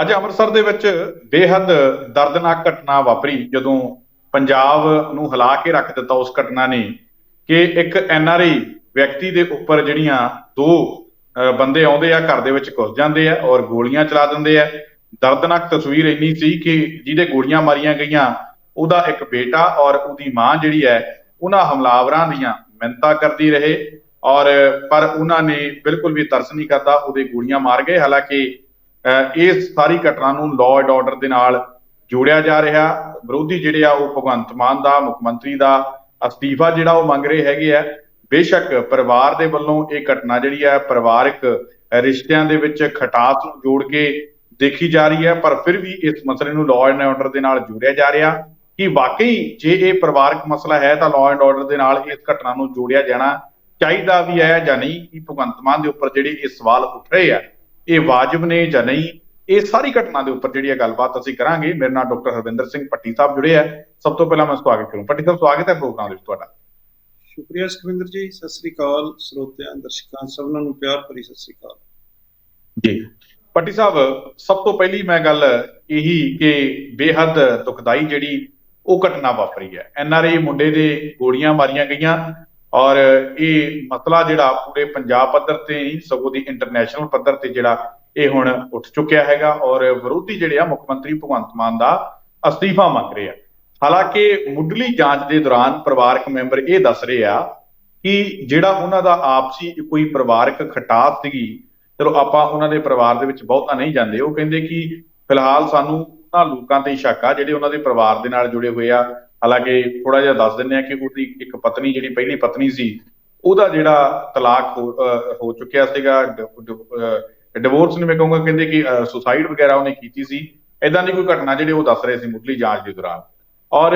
ਅੱਜ ਅੰਮ੍ਰਿਤਸਰ ਦੇ ਵਿੱਚ ਬੇਹੱਦ ਦਰਦਨਾਕ ਘਟਨਾ ਵਾਪਰੀ। ਜਦੋਂ ਪੰਜਾਬ ਨੂੰ ਹਿਲਾ ਕੇ ਰੱਖ ਦਿੱਤਾ ਉਸ ਘਟਨਾ ਨੇ ਕਿ ਇੱਕ ਐਨਆਰਆਈ ਵਿਅਕਤੀ ਦੇ ਉੱਪਰ ਜਿਹੜੀਆਂ ਦੋ ਬੰਦੇ ਆਉਂਦੇ ਆ, ਘਰ ਦੇ ਵਿੱਚ ਘੁਸ ਜਾਂਦੇ ਆ ਔਰ ਗੋਲੀਆਂ ਚਲਾ ਦਿੰਦੇ ਆ। ਦਰਦਨਾਕ ਤਸਵੀਰ ਇੰਨੀ ਸੀ ਕਿ ਜਿਹਦੇ ਗੋਲੀਆਂ ਮਾਰੀਆਂ ਗਈਆਂ, ਉਹਦਾ ਇੱਕ ਬੇਟਾ ਔਰ ਉਹਦੀ ਮਾਂ ਜਿਹੜੀ ਹੈ, ਉਹਨਾਂ ਹਮਲਾਵਰਾਂ ਦੀਆਂ ਮਿੰਨਤਾਂ ਕਰਦੀ ਰਹੇ ਔਰ, ਪਰ ਉਹਨਾਂ ਨੇ ਬਿਲਕੁਲ ਵੀ ਤਰਸ ਨਹੀਂ ਕਰਦਾ, ਉਹਦੇ ਗੋਲੀਆਂ ਮਾਰ ਗਏ। ਹਾਲਾਂਕਿ ਅਹ ਇਸ ਸਾਰੀ ਘਟਨਾ ਨੂੰ ਲਾਅ ਐਂਡ ਆਰਡਰ ਦੇ ਨਾਲ ਜੋੜਿਆ ਜਾ ਰਿਹਾ। ਵਿਰੋਧੀ ਜਿਹੜੇ ਆ ਉਹ ਭਗਵੰਤ ਮਾਨ ਦਾ, ਮੁੱਖ ਮੰਤਰੀ ਦਾ, ਅਸਤੀਫਾ ਜਿਹੜਾ ਉਹ ਮੰਗ ਰਹੇ ਹੈਗੇ ਆ। ਬੇਸ਼ੱਕ ਪਰਿਵਾਰ ਦੇ ਵੱਲੋਂ ਇਹ ਘਟਨਾ ਜਿਹੜੀ ਹੈ ਪਰਿਵਾਰਕ ਰਿਸ਼ਤਿਆਂ ਦੇ ਵਿੱਚ ਖਟਾਸ ਨੂੰ ਜੋੜ ਕੇ ਦੇਖੀ ਜਾ ਰਹੀ ਹੈ, ਪਰ ਫਿਰ ਵੀ ਇਸ ਮਸਲੇ ਨੂੰ ਲਾਅ ਐਂਡ ਆਰਡਰ ਦੇ ਨਾਲ ਜੋੜਿਆ ਜਾ ਰਿਹਾ। ਕਿ ਵਾਕਈ ਜੇ ਇਹ ਪਰਿਵਾਰਕ ਮਸਲਾ ਹੈ ਤਾਂ ਲਾਅ ਐਂਡ ਆਰਡਰ ਦੇ ਨਾਲ ਇਸ ਘਟਨਾ ਨੂੰ ਜੋੜਿਆ ਜਾਣਾ ਚਾਹੀਦਾ ਵੀ ਹੈ ਜਾਂ ਨਹੀਂ ਕਿ ਭਗਵੰਤ ਮਾਨ ਦੇ ਉੱਪਰ ਜਿਹੜੇ ਇਹ ਸਵਾਲ ਉੱਠ ਰਹੇ ਆ। ਇਹ ਵਾਜਬ ਨੇ ਜਾਂ ਨਹੀਂ ਇਹ ਸਾਰੀ ਘਟਨਾ ਦੇ ਉੱਪਰ ਜਿਹੜੀ ਇਹ ਗੱਲਬਾਤ ਅਸੀਂ ਕਰਾਂਗੇ। ਮੇਰੇ ਨਾਲ ਡਾਕਟਰ ਹਰਵਿੰਦਰ ਸਿੰਘ ਪੱਟੀ ਸਾਹਿਬ ਜੁੜੇ ਆ। ਸਭ ਤੋਂ ਪਹਿਲਾਂ ਮੈਂ ਸਵਾਗਤ ਕਰੂੰ। ਪੱਟੀ ਸਾਹਿਬ ਸਵਾਗਤ ਹੈ ਪ੍ਰੋਗਰਾਮ ਵਿੱਚ ਤੁਹਾਡਾ। ਸ਼ੁਕਰੀਆ ਸੁਖਵਿੰਦਰ ਜੀ। ਸਤਿ ਸ੍ਰੀ ਅਕਾਲ ਸਰੋਤਿਆਂ ਦਰਸ਼ਕਾਂ ਸਭਨਾਂ ਨੂੰ ਪਿਆਰ ਭਰੀ ਸਤਿ ਸ੍ਰੀ ਅਕਾਲ। ਜੀ। ਪੱਟੀ ਸਾਹਿਬ ਸਭ ਤੋਂ ਪਹਿਲੀ ਮੈਂ ਗੱਲ ਇਹੀ ਕਿ ਬੇਹੱਦ ਦੁਖਦਾਈ ਜਿਹੜੀ ਉਹ ਘਟਨਾ ਵਾਪਰੀ ਹੈ। ਐਨਆਰਆਈ ਮੁੰਡੇ ਦੇ ਗੋਲੀਆਂ ਮਾਰੀਆਂ ਗਈਆਂ। ਔਰ ਇਹ ਮਸਲਾ ਜਿਹੜਾ ਪੂਰੇ ਪੰਜਾਬ ਪੱਧਰ ਤੇ ਹੀ, ਸਗੋਂ ਦੀ ਇੰਟਰਨੈਸ਼ਨਲ ਪੱਧਰ ਤੇ ਜਿਹੜਾ ਇਹ ਹੁਣ ਉੱਠ ਚੁੱਕਿਆ ਹੈਗਾ ਔਰ ਵਿਰੋਧੀ ਜਿਹੜੇ ਆ, ਮੁੱਖ ਮੰਤਰੀ ਭਗਵੰਤ ਮਾਨ ਦਾ ਅਸਤੀਫਾ ਮੰਗ ਰਹੇ ਆ। ਹਾਲਾਂਕਿ ਮੁੱਢਲੀ ਜਾਂਚ ਦੇ ਦੌਰਾਨ ਪਰਿਵਾਰਕ ਮੈਂਬਰ ਇਹ ਦੱਸ ਰਹੇ ਆ ਕਿ ਜਿਹੜਾ ਉਹਨਾਂ ਦਾ ਆਪਸੀ ਕੋਈ ਪਰਿਵਾਰਕ ਖਟਾਸ ਸੀਗੀ, ਚਲੋ ਆਪਾਂ ਉਹਨਾਂ ਦੇ ਪਰਿਵਾਰ ਦੇ ਵਿੱਚ ਬਹੁਤਾ ਨਹੀਂ ਜਾਂਦੇ। ਉਹ ਕਹਿੰਦੇ ਕਿ ਫਿਲਹਾਲ ਸਾਨੂੰ ਉਹਨਾਂ ਲੋਕਾਂ ਤੇ ਸ਼ੱਕ ਆ, ਜਿਹੜੇ ਉਹਨਾਂ ਦੇ ਪਰਿਵਾਰ ਦੇ ਨਾਲ ਜੁੜੇ ਹੋਏ ਆ ਹਾਲਾਂਕਿ ਥੋੜਾ ਜਿਹਾ ਦੱਸ ਦਿੰਦੇ ਆ ਕਿ ਉਹਦੀ ਇੱਕ ਪਤਨੀ ਜਿਹੜੀ ਪਹਿਲੀ ਪਤਨੀ ਸੀ, ਉਹਦਾ ਜਿਹੜਾ ਤਲਾਕ ਹੋ ਚੁੱਕਿਆ ਸੀਗਾ ਡਿਵੋਰਸ ਨਹੀਂ ਮੈਂ ਕਹੂੰਗਾ ਕਹਿੰਦੇ ਕਿ ਸੁਸਾਈਡ ਵਗੈਰਾ ਉਹਨੇ ਕੀਤੀ ਸੀ। ਐਦਾਂ ਦੀ ਕੋਈ ਘਟਨਾ ਜਿਹੜੇ ਉਹ ਦੱਸ ਰਹੇ ਸੀ ਮੁੱਢਲੀ ਜਾਂਚ ਦੇ ਦੌਰਾਨ। ਔਰ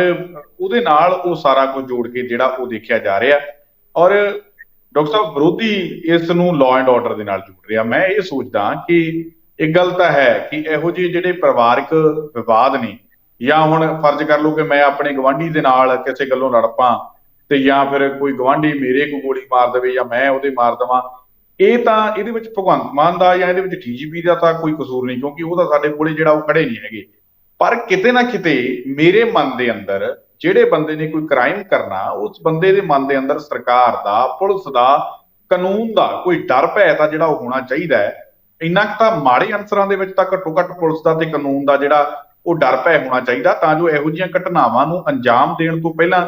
ਉਹਦੇ ਨਾਲ ਉਹ ਸਾਰਾ ਕੁਝ ਜੋੜ ਕੇ ਜਿਹੜਾ ਉਹ ਦੇਖਿਆ ਜਾ ਰਿਹਾ। ਔਰ ਡਾਕਟਰ ਸਾਹਿਬ, ਵਿਰੋਧੀ ਇਸ ਨੂੰ ਲਾਅ ਐਂਡ ਆਰਡਰ ਦੇ ਨਾਲ ਜੋੜ ਰਿਹਾ। ਮੈਂ ਇਹ ਸੋਚਦਾ ਕਿ ਇੱਕ ਗੱਲ ਤਾਂ ਹੈ ਕਿ ਇਹੋ ਜਿਹੇ ਜਿਹੜੇ ਪਰਿਵਾਰਕ ਵਿਵਾਦ ਨੇ ਜਾਂ ਹੁਣ ਫਰਜ਼ ਕਰ ਲਓ ਕਿ ਮੈਂ ਆਪਣੇ ਗਵਾਂਢੀ ਦੇ ਨਾਲ ਕਿਸੇ ਗੱਲੋਂ ਲੜ ਪਾਂ ਤੇ ਜਾਂ ਫਿਰ ਕੋਈ ਗਵਾਂਢੀ ਮੇਰੇ ਕੋ ਗੋਲੀ ਮਾਰ ਦੇਵੇ ਜਾਂ ਮੈਂ ਉਹਦੇ ਮਾਰ ਦਵਾਂ, ਇਹ ਤਾਂ ਇਹਦੇ ਵਿੱਚ ਭਗਵੰਤ ਮਾਨ ਦਾ ਜਾਂ ਇਹਦੇ ਵਿੱਚ ਡੀਜੀਪੀ ਦਾ ਤਾਂ ਕੋਈ ਕਸੂਰ ਨਹੀਂ, ਕਿਉਂਕਿ ਉਹ ਤਾਂ ਸਾਡੇ ਕੋਲੇ ਜਿਹੜਾ ਉਹ ਖੜੇ ਨਹੀਂ ਹੈਗੇ। ਪਰ ਕਿਤੇ ਨਾ ਕਿਤੇ ਮੇਰੇ ਮਨ ਦੇ ਅੰਦਰ ਜਿਹੜੇ ਬੰਦੇ ਨੇ ਕੋਈ ਕ੍ਰਾਈਮ ਕਰਨਾ, ਉਸ ਬੰਦੇ ਦੇ ਮਨ ਦੇ ਅੰਦਰ ਸਰਕਾਰ ਦਾ, ਪੁਲਿਸ ਦਾ, ਕਾਨੂੰਨ ਦਾ ਕੋਈ ਡਰ ਭੈ ਤਾਂ ਜਿਹੜਾ ਉਹ ਹੋਣਾ ਚਾਹੀਦਾ ਹੈ। ਇੰਨਾ ਕੁ ਤਾਂ ਮਾੜੇ ਅਨਸਰਾਂ ਦੇ ਵਿੱਚ ਤਾਂ ਘੱਟੋ ਘੱਟ ਪੁਲਿਸ ਦਾ ਤੇ ਕਾਨੂੰਨ ਦਾ ਜਿਹੜਾ ਉਹ ਡਰ ਭੈ ਹੋਣਾ ਚਾਹੀਦਾ ਤਾਂ ਜੋ ਇਹੋ ਜਿਹੀਆਂ ਘਟਨਾਵਾਂ ਨੂੰ ਅੰਜਾਮ ਦੇਣ ਤੋਂ ਪਹਿਲਾਂ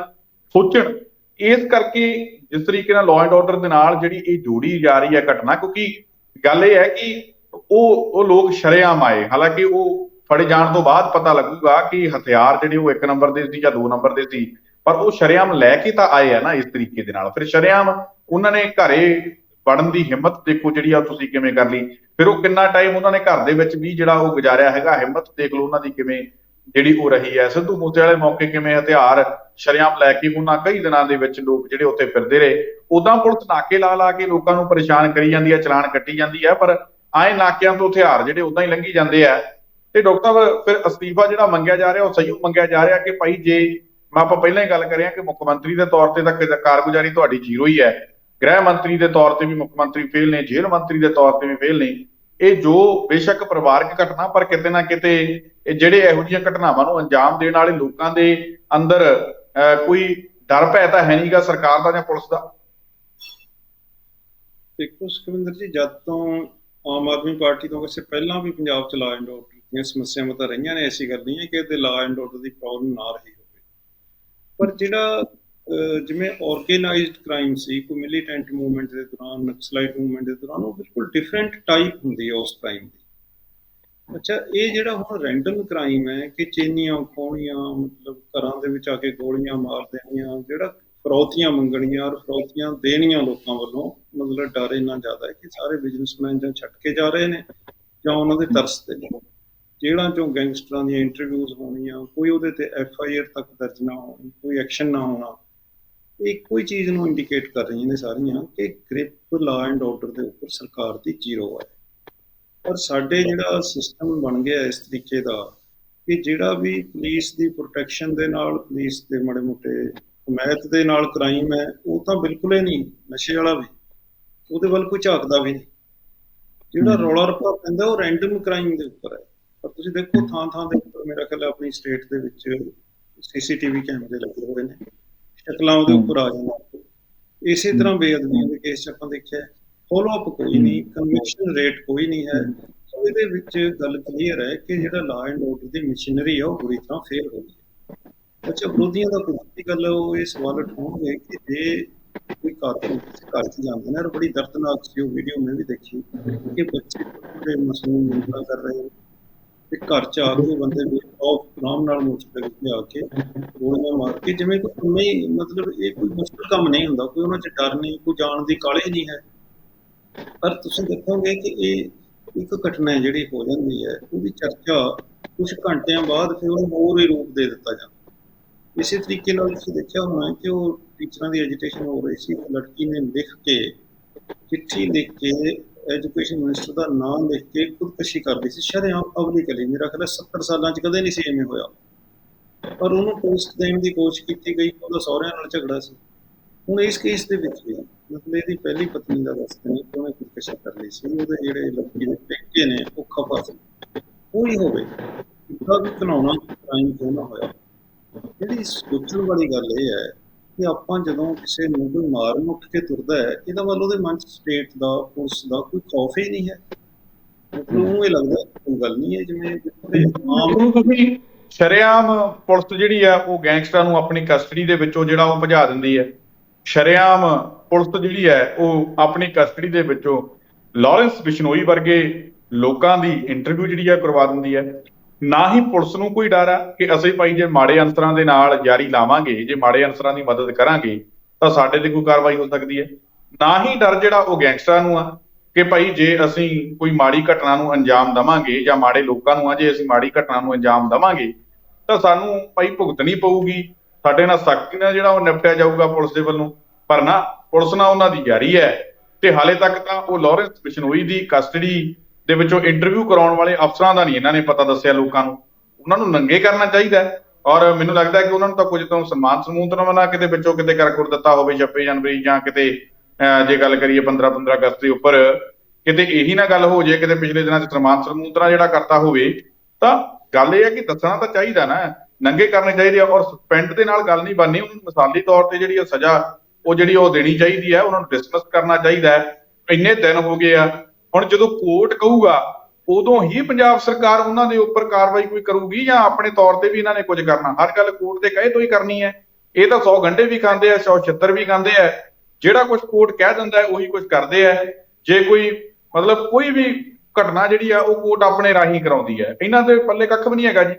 ਸੋਚਣ। ਇਸ ਕਰਕੇ ਜਿਸ ਤਰੀਕੇ ਨਾਲ ਲਾਅ ਐਂਡ ਆਰਡਰ ਦੇ ਨਾਲ ਜਿਹੜੀ ਇਹ ਜੋੜੀ ਜਾ ਰਹੀ ਹੈ ਘਟਨਾ, ਕਿਉਂਕਿ ਗੱਲ ਇਹ ਹੈ ਕਿ ਉਹ ਉਹ ਲੋਕ ਸ਼ਰੇਆਮ ਆਏ। ਹਾਲਾਂਕਿ ਉਹ ਫੜੇ ਜਾਣ ਤੋਂ ਬਾਅਦ ਪਤਾ ਲੱਗੂਗਾ ਕਿ ਹਥਿਆਰ ਜਿਹੜੇ ਉਹ ਇੱਕ ਨੰਬਰ ਦੇ ਸੀ ਜਾਂ ਦੋ ਨੰਬਰ ਦੇ ਸੀ, ਪਰ ਉਹ ਸ਼ਰੇਆਮ ਲੈ ਕੇ ਤਾਂ ਆਏ ਆ ਨਾ ਇਸ ਤਰੀਕੇ ਦੇ ਨਾਲ। ਫਿਰ ਸ਼ਰੇਆਮ ਉਹਨਾਂ ਨੇ ਘਰੇ ਵੜਨ ਦੀ ਹਿੰਮਤ ਦੇਖੋ ਜਿਹੜੀ ਆ ਤੁਸੀਂ ਕਿਵੇਂ ਕਰ ਲਈ। ਫਿਰ ਉਹ ਕਿੰਨਾ ਟਾਈਮ ਉਹਨਾਂ ਨੇ ਘਰ ਦੇ ਵਿੱਚ ਵੀ ਜਿਹੜਾ ਉਹ ਗੁਜ਼ਾਰਿਆ ਹੈਗਾ, ਹਿੰਮਤ ਦੇਖ ਲਓ ਉਹਨਾਂ ਦੀ ਕਿਵੇਂ ਜਿਹੜੀ ਉਹ ਰਹੀ ਹੈ। ਸਿੱਧੂ ਮੂਸੇ ਵਾਲੇ ਮੌਕੇ ਕਿਵੇਂ ਹਥਿਆਰ ਸ਼ਰੇਆਮ ਲੈ ਕੇ ਉਹਨਾਂ ਕਈ ਦਿਨਾਂ ਦੇ ਵਿੱਚ ਲੋਕ ਜਿਹੜੇ ਉੱਥੇ ਫਿਰਦੇ ਰਹੇ। ਉਦਾਂ ਪੁਲਿਸ ਨਾਕੇ ਲਾ ਲਾ ਕੇ ਲੋਕਾਂ ਨੂੰ ਪਰੇਸ਼ਾਨ ਕਰੀ ਜਾਂਦੀ ਹੈ, ਚਲਾਨ ਕੱਟੀ ਜਾਂਦੀ ਹੈ, ਪਰ ਆਏ ਨਾਕਿਆਂ ਤੋਂ ਹਥਿਆਰ ਜਿਹੜੇ ਉਦਾਂ ਹੀ ਲੰਘੀ ਜਾਂਦੇ ਆ। ਤੇ ਡਾਕਟਰ ਸਾਹਿਬ ਫਿਰ ਅਸਤੀਫਾ ਜਿਹੜਾ ਮੰਗਿਆ ਜਾ ਰਿਹਾ, ਉਹ ਸਹੀ ਮੰਗਿਆ ਜਾ ਰਿਹਾ ਕਿ ਭਾਈ ਜੇ ਮੈਂ ਆਪਾਂ ਪਹਿਲਾਂ ਹੀ ਗੱਲ ਕਰਿਆ ਕਿ ਮੁੱਖ ਮੰਤਰੀ ਦੇ ਤੌਰ ਤੇ ਤਾਂ ਕਾਰਗੁਜ਼ਾਰੀ ਤੁਹਾਡੀ ਜ਼ੀਰੋ ਹੀ ਹੈ। ਗ੍ਰਹਿ ਮੰਤਰੀ ਦੇ ਤੌਰ ਤੇ ਵੀ ਮੁੱਖ ਮੰਤਰੀ ਫੇਲ ਨੇ, ਜੇਲ੍ਹ ਮੰਤਰੀ ਦੇ ਤੌਰ ਤੇ ਵੀ ਫੇਲ ਨੇ। ਇਹ ਜੋ ਬੇਸ਼ੱਕ ਪਰਿਵਾਰਕ ਘਟਨਾ, ਪਰ ਕਿਤੇ ਨਾ ਕਿਤੇ ਇਹ ਜਿਹੜੇ ਇਹੋ ਜਿਹੀਆਂ ਘਟਨਾਵਾਂ ਨੂੰ ਅੰਜਾਮ ਦੇਣ ਵਾਲੇ ਲੋਕਾਂ ਦੇ ਅੰਦਰ ਕੋਈ ਡਰ ਭੈ ਤਾਂ ਹੈ ਨਹੀਂਗਾ ਸਰਕਾਰ ਦਾ ਜਾਂ ਪੁਲਿਸ ਦਾ? ਦੇਖੋ ਸੁਖਵਿੰਦਰ ਜੀ, ਜਦ ਤੋਂ ਆਮ ਆਦਮੀ ਪਾਰਟੀ ਤੋਂ ਕਿਸੇ ਪਹਿਲਾਂ ਵੀ ਪੰਜਾਬ ਚ ਲਾ ਐਂਡ ਆਰਡਰ ਦੀਆਂ ਸਮੱਸਿਆਵਾਂ ਤਾਂ ਰਹੀਆਂ ਨੇ, ਐਸੀ ਗੱਲ ਨਹੀਂ ਹੈ ਕਿ ਇਹਦੇ ਲਾਅ ਐਂਡ ਆਰਡਰ ਦੀ ਪ੍ਰੋਬਲਮ ਨਾ ਰਹੀ ਹੋਵੇ। ਪਰ ਜਿਹੜਾ ਜਿਵੇਂ ਆਰਗੇਨਾਈਜ਼ਡ ਕ੍ਰਾਈਮ ਸੀ, ਕੋਈ ਮਿਲੀਟੈਂਟ ਮੂਵਮੈਂਟ ਦੇ ਦੌਰਾਨ ਨਕਸਲਾਈਟ ਮੂਵਮੈਂਟ ਦੇ ਦੌਰਾਨ, ਉਹ ਬਿਲਕੁਲ ਡਿਫਰੈਂਟ ਟਾਈਪ ਹੁੰਦੀ ਹੈ ਉਸ ਕ੍ਰਾਈਮ ਦੀ। ਅੱਛਾ, ਇਹ ਜਿਹੜਾ ਹੁਣ ਰੈਂਡਮ ਕ੍ਰਾਈਮ ਹੈ ਕਿ ਚੇਨੀਆਂ ਖੋਣੀਆਂ ਮਤਲਬ ਘਰਾਂ ਦੇ ਵਿੱਚ ਆ ਕੇ ਗੋਲੀਆਂ ਮਾਰ ਦੇਣੀਆਂ, ਜਿਹੜਾ ਫਰੌਤੀਆਂ ਮੰਗਣੀਆਂ ਔਰ ਫਰੌਤੀਆਂ ਦੇਣੀਆਂ ਲੋਕਾਂ ਵੱਲੋਂ, ਮਤਲਬ ਡਰ ਇੰਨਾ ਜ਼ਿਆਦਾ ਹੈ ਕਿ ਸਾਰੇ ਬਿਜ਼ਨਸਮੈਨ ਜਾਂ ਛੱਡ ਕੇ ਜਾ ਰਹੇ ਨੇ ਜਾਂ ਉਹਨਾਂ ਦੇ ਤਰਸ ਤੇ ਨੇ। ਜਿਹੜਾ ਚੋਂ ਗੈਂਗਸਟਰਾਂ ਦੀਆਂ ਇੰਟਰਵਿਊਜ਼ ਹੋਣੀਆਂ, ਕੋਈ ਉਹਦੇ ਤੇ ਐਫ ਆਈ ਆਰ ਤੱਕ ਦਰਜ ਨਾ ਹੋਣੀ, ਕੋਈ ਐਕਸ਼ਨ ਨਾ ਹੋਣਾ ਇਹ ਕੋਈ ਚੀਜ਼ ਨੂੰ ਇੰਡੀਕੇਟ ਕਰ ਰਹੀਆਂ ਨੇ ਸਾਰੀਆਂ ਕਿ ਗ੍ਰਿਪ ਲਾ ਐਂਡ ਆਰਡਰ ਦੇ ਉੱਪਰ ਸਰਕਾਰ ਦੀ ਜ਼ੀਰੋ ਹੈ ਪਰ ਸਾਡੇ ਜਿਹੜਾ ਸਿਸਟਮ ਬਣ ਗਿਆ ਇਸ ਤਰੀਕੇ ਦਾ ਕਿ ਜਿਹੜਾ ਵੀ ਪੁਲਿਸ ਦੀ ਪ੍ਰੋਟੈਕਸ਼ਨ ਦੇ ਨਾਲ ਪੁਲਿਸ ਦੇ ਮਾੜੇ ਮੋਟੇ ਹਮਾਇਤ ਦੇ ਨਾਲ ਕ੍ਰਾਈਮ ਹੈ ਉਹ ਤਾਂ ਬਿਲਕੁਲ ਹੀ ਨਹੀਂ ਨਸ਼ੇ ਵਾਲਾ ਵੀ। ਉਹਦੇ ਵੱਲ ਕੋਈ ਝਾਕਦਾ ਵੀ ਨਹੀਂ। ਜਿਹੜਾ ਰੌਲਾ ਰੱਪਾ ਪੈਂਦਾ ਉਹ ਰੈਂਡਮ ਕ੍ਰਾਈਮ ਦੇ ਉੱਪਰ ਹੈ। ਪਰ ਤੁਸੀਂ ਦੇਖੋ ਥਾਂ ਥਾਂ ਦੇ ਉੱਪਰ ਮੇਰਾ ਖਿਆਲ ਹੈ ਆਪਣੀ ਸਟੇਟ ਦੇ ਵਿੱਚ ਸੀਸੀਟੀਵੀ ਕੈਮਰੇ ਲੱਗੇ ਹੋਏ ਨੇ। ਸ਼ਕਲਾਂ ਉਹਦੇ ਉੱਪਰ ਆ ਜਾਂਦੀਆਂ ਇਸੇ ਤਰ੍ਹਾਂ ਬੇਅਦਬੀਆਂ ਦੇ ਕੇਸ 'ਚ ਆਪਾਂ ਦੇਖਿਆ ਫੋਲੋ ਅਪ ਕੋਈ ਨਹੀਂ ਕਨਵਿਕਸ਼ਨ ਰੇਟ ਕੋਈ ਨਹੀਂ ਹੈ। ਇਹਦੇ ਵਿੱਚ ਗੱਲ ਕਲੀਅਰ ਹੈ ਕਿ ਜਿਹੜਾ law and order the machinery ਆ ਉਹ ਬੁਰੀ ਤਰ੍ਹਾਂ ਫੇਲ ਹੋ ਗਈ ਅੱਛਾ ਵਿਰੋਧੀਆਂ ਦਾ ਕੋਈ ਦੀ ਗੱਲ ਉਹ ਇਹ ਸਵਾਲ ਉਠਾਉਣਗੇ ਕਿ ਜੇ ਕੋਈ ਕਾਤਲ ਘਰ 'ਚ ਜਾਂਦੇ ਨੇ ਔਰ ਬੜੀ ਦਰਦਨਾਕ ਸੀ ਉਹ ਵੀਡੀਓ ਮੈਂ ਵੀ ਦੇਖੀ ਕਿ ਬੱਚੇ ਬੜੇ ਮਾਸੂਮ ਨਿੰਦਾ ਕਰ ਰਹੇ ਤੇ ਘਰ 'ਚ ਆ ਕੇ ਬੰਦੇ ਵੀ ਆਫ ਆਰਾਮ ਨਾਲ ਮੁੱਛ ਤੇ ਆ ਕੇ ਗੋਲੀਆਂ ਮਾਰ ਕੇ ਜਿਵੇਂ ਕੋਈ ਨਹੀਂ ਮਤਲਬ ਇਹ ਕੋਈ ਮੁਸ਼ਕਲ ਕੰਮ ਨਹੀਂ ਹੁੰਦਾ ਕੋਈ ਉਹਨਾਂ 'ਚ ਡਰ ਨਹੀਂ ਕੋਈ ਜਾਣ ਦੀ ਕਾਹਲੀ ਨਹੀਂ ਹੈ। ਪਰ ਤੁਸੀਂ ਦੇਖੋਗੇ ਕਿ ਇਹ ਇੱਕ ਘਟਨਾ ਜਿਹੜੀ ਹੋ ਜਾਂਦੀ ਹੈ ਉਹਦੀ ਚਰਚਾ ਕੁਝ ਘੰਟਿਆਂ ਬਾਅਦ ਫਿਰ ਉਹਨੂੰ ਹੋਰ ਹੀ ਰੂਪ ਦੇ ਦਿੱਤਾ ਜਾਂਦਾ। ਇਸੇ ਤਰੀਕੇ ਨਾਲ ਤੁਸੀਂ ਦੇਖਿਆ ਹੋਣਾ ਕਿ ਉਹ ਟੀਚਰਾਂ ਦੀ ਐਜੀਟੇਸ਼ਨ ਹੋ ਰਹੀ ਸੀ ਲੜਕੀ ਨੇ ਲਿਖ ਕੇ ਚਿੱਠੀ ਲਿਖ ਕੇ ਐਜੂਕੇਸ਼ਨ ਮਿਨਿਸਟਰ ਦਾ ਨਾਮ ਲਿਖ ਕੇ ਖੁਦਕੁਸ਼ੀ ਕਰ ਸੀ। ਸ਼ਰੇਆਮ ਪਬਲਿਕ ਮੇਰਾ ਖਿਆਲ 70 ਸਾਲਾਂ 'ਚ ਕਦੇ ਨਹੀਂ ਸੀ ਐਵੇਂ ਹੋਇਆ। ਪਰ ਉਹਨੂੰ ਪੋਸਟ ਦੇਣ ਦੀ ਕੋਸ਼ਿਸ਼ ਕੀਤੀ ਗਈ। ਉਹਦਾ ਸਹੁਰਿਆਂ ਨਾਲ ਝਗੜਾ ਸੀ। ਹੁਣ ਇਸ ਕੇਸ ਦੇ ਵਿੱਚ ਵੀ ਮਤਲਬ ਇਹਦੀ ਪਹਿਲੀ ਪਤਨੀ ਦਾ ਦੱਸਦੇ ਨੇ ਕਿ ਉਹਨੇ ਖੁਦਕੁਸ਼ੀ ਕਰ ਲਈ ਸੀ। ਉਹਦੇ ਜਿਹੜੇ ਲੜਕੀ ਦੇ ਪੇਕੇ ਨੇ, ਉਹ ਖਫਾ ਸੀ। ਕੋਈ ਹੋਵੇ ਉਹਦਾ ਵੀ ਘਨਾਉਣਾ ਕ੍ਰਾਈਮ ਕਿਉਂ ਨਾ ਹੋਇਆ। ਜਿਹੜੀ ਸੋਚਣ ਵਾਲੀ ਗੱਲ ਇਹ ਹੈ ਕਿ ਆਪਾਂ ਜਦੋਂ ਕਿਸੇ ਨੂੰ ਕੋਈ ਮਾਰਨ ਉੱਠ ਕੇ ਤੁਰਦਾ ਹੈ ਇਹਦਾ ਮਤਲਬ ਉਹਦੇ ਮਨ 'ਚ ਸਟੇਟ ਦਾ ਪੁਲਿਸ ਦਾ ਕੋਈ ਖੌਫ ਹੀ। ਨਹੀਂ ਹੈ। ਉਹਨੂੰ ਇਹ ਲੱਗਦਾ ਕੋਈ ਗੱਲ ਨਹੀਂ ਹੈ ਜਿਵੇਂ ਆਮ ਤੁਸੀਂ ਸ਼ਰੇਆਮ ਪੁਲਿਸ ਜਿਹੜੀ ਆ ਉਹ ਗੈਂਗਸਟਰਾਂ ਨੂੰ ਆਪਣੀ ਕਸਟਡੀ ਦੇ ਵਿੱਚੋਂ ਜਿਹੜਾ ਉਹ ਭਜਾ ਦਿੰਦੀ ਹੈ। ਸ਼ਰੇਆਮ ਪੁਲਿਸ ਜਿਹੜੀ ਹੈ ਉਹ ਆਪਣੀ ਕਸਟਡੀ ਦੇ ਵਿੱਚੋਂ ਲਾਰੈਂਸ ਬਿਸ਼ਨੋਈ ਵਰਗੇ ਲੋਕਾਂ ਦੀ ਇੰਟਰਵਿਊ ਜਿਹੜੀ ਆ ਕਰਵਾ ਦਿੰਦੀ ਹੈ। ਨਾ ਹੀ ਪੁਲਿਸ ਨੂੰ ਕੋਈ ਡਰ ਆ ਕਿ ਅਸੀਂ ਭਾਈ ਜੇ ਮਾੜੇ ਅਨਸਰਾਂ ਦੇ ਨਾਲ ਜਾਰੀ ਲਾਵਾਂਗੇ, ਜੇ ਮਾੜੇ ਅਨਸਰਾਂ ਦੀ ਮਦਦ ਕਰਾਂਗੇ, ਤਾਂ ਸਾਡੇ ਤੇ ਕੋਈ ਕਾਰਵਾਈ ਹੋ ਸਕਦੀ ਹੈ। ਨਾ ਹੀ ਡਰ ਜਿਹੜਾ ਉਹ ਗੈਂਗਸਟਰਾਂ ਨੂੰ ਆ ਕਿ ਭਾਈ ਜੇ ਅਸੀਂ ਕੋਈ ਮਾੜੀ ਘਟਨਾ ਨੂੰ ਅੰਜਾਮ ਦਵਾਂਗੇ ਜਾਂ ਮਾੜੇ ਲੋਕਾਂ ਨੂੰ ਆ, ਜੇ ਅਸੀਂ ਮਾੜੀ ਘਟਨਾ ਨੂੰ ਅੰਜਾਮ ਦਵਾਂਗੇ, ਤਾਂ ਸਾਨੂੰ ਭਾਈ ਭੁਗਤਣੀ ਪਊਗੀ। ਸਾਡੇ ਨਾਲ ਸਖਤੀ ਨਾਲ ਜਿਹੜਾ ਉਹ ਨਿਪਟਿਆ ਜਾਊਗਾ ਪੁਲਿਸ ਦੇ ਵੱਲੋਂ। ਪਰ ਨਾ, ਪੁਲਿਸ ਨਾਲ ਉਹਨਾਂ ਦੀ ਜਾਰੀ ਹੈ ਤੇ ਹਾਲੇ ਤੱਕ ਤਾਂ ਉਹ ਲਾਰੈਂਸ ਬਿਸ਼ਨੋਈ ਦੀ, ਕਸਟਡੀ ਦੇ ਵਿੱਚੋਂ ਇੰਟਰਵਿਊ ਕਰਾਉਣ ਵਾਲੇ ਅਫਸਰਾਂ ਦਾ ਨਹੀਂ ਇਹਨਾਂ ਨੇ ਪਤਾ ਦੱਸਿਆ ਲੋਕਾਂ ਨੂੰ। ਉਹਨਾਂ ਨੂੰ ਨੰਗੇ ਕਰਨਾ ਚਾਹੀਦਾ ਔਰ ਮੈਨੂੰ ਲੱਗਦਾ ਕਿ ਉਹਨਾਂ ਨੂੰ ਤਾਂ ਕੁਝ ਤੋਂ ਸਨਮਾਨ ਸਮੂਹ ਨਾ ਕਿਤੇ ਵਿੱਚੋਂ ਕਿਤੇ ਕਰ ਦਿੱਤਾ ਹੋਵੇ 26 ਜਨਵਰੀ ਜਾਂ ਕਿਤੇ ਜੇ ਗੱਲ ਕਰੀਏ 15 15 ਅਗਸਤ ਦੇ ਉੱਪਰ, ਕਿਤੇ ਇਹੀ ਨਾ ਗੱਲ ਹੋ ਜੇ ਕਿਤੇ ਪਿਛਲੇ ਦਿਨਾਂ 'ਚ ਸਨਮਾਨ ਸਮੂਹ ਜਿਹੜਾ ਕਰਤਾ ਹੋਵੇ, ਤਾਂ ਗੱਲ ਇਹ ਹੈ ਕਿ ਦੱਸਣਾ ਤਾਂ ਚਾਹੀਦਾ ਨਾ। ਨੰਗੇ ਕਰਨੇ ਚਾਹੀਦੇ ਆ ਔਰ ਸਸਪੈਂਡ ਦੇ ਨਾਲ ਗੱਲ ਨਹੀਂ ਬਣਨੀ। ਉਹਨੂੰ ਮਿਸਾਲੀ ਤੌਰ ਤੇ ਜਿਹੜੀ ਉਹ ਸਜ਼ਾ, ਉਹ ਜਿਹੜੀ ਉਹ ਦੇਣੀ ਚਾਹੀਦੀ ਹੈ, ਉਹਨਾਂ ਨੂੰ ਡਿਸਮਿਸ ਕਰਨਾ ਚਾਹੀਦਾ ਹੈ। ਇੰਨੇ ਦਿਨ ਹੋ ਗਏ ਆ ਹੁਣ ਜਦੋਂ ਕੋਰਟ ਕਹੂਗਾ, ਉਦੋਂ ਹੀ ਪੰਜਾਬ ਸਰਕਾਰ ਉਹਨਾਂ ਦੇ ਉੱਪਰ ਕਾਰਵਾਈ ਕੋਈ ਕਰੂਗੀ ਜਾਂ ਆਪਣੇ ਤੌਰ ਤੇ ਵੀ ਇਹਨਾਂ ਨੇ ਕੁਝ ਕਰਨਾ? ਹਰ ਗੱਲ ਕੋਰਟ ਦੇ ਕਹੇ ਤੋਂ ਹੀ ਕਰਨੀ ਹੈ। ਇਹ ਤਾਂ 100 ਗੰਢੇ ਵੀ ਖਾਂਦੇ ਆ 100 ਵੀ ਖਾਂਦੇ ਆ। ਜਿਹੜਾ ਕੁਝ ਕੋਰਟ ਕਹਿ ਦਿੰਦਾ ਉਹੀ ਕੁਝ ਕਰਦੇ ਆ। ਜੇ ਕੋਈ ਮਤਲਬ ਕੋਈ ਵੀ ਘਟਨਾ ਜਿਹੜੀ ਆ, ਉਹ ਕੋਰਟ ਆਪਣੇ ਰਾਹੀਂ ਕਰਾਉਂਦੀ ਹੈ। ਇਹਨਾਂ ਦੇ ਪੱਲੇ ਕੱਖ ਵੀ ਨਹੀਂ ਹੈਗਾ ਜੀ।